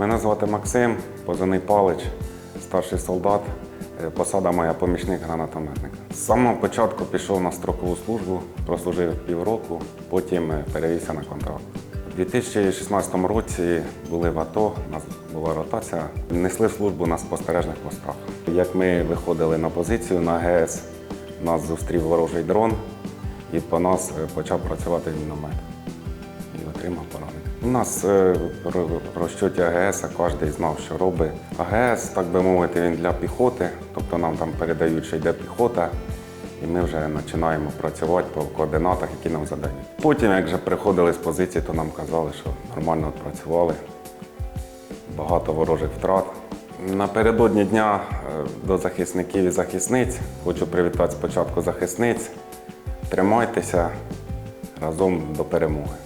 Мене звати Максим, позивний Палич, старший солдат. Е, Посада моя помічник гранатометника. З самого початку пішов на строкову службу, прослужив півроку, потім е, перевівся на контракт. У 2016 році були в АТО, у нас була ротація, несли службу на спостережних постах. Як ми виходили на позицію на ГЕС, нас зустрів ворожий дрон і по нас е, почав працювати міномет і отримав поранення. У нас е, про розчоті АГС кожен знав, що робить. АГС, так би мовити, він для піхоти, тобто нам там передають, що йде піхота, і ми вже починаємо працювати по координатах, які нам задають. Потім, як вже приходили з позиції, то нам казали, що нормально відпрацювали, багато ворожих втрат. Напередодні дня е, до захисників і захисниць хочу привітати спочатку захисниць. Тримайтеся разом до перемоги.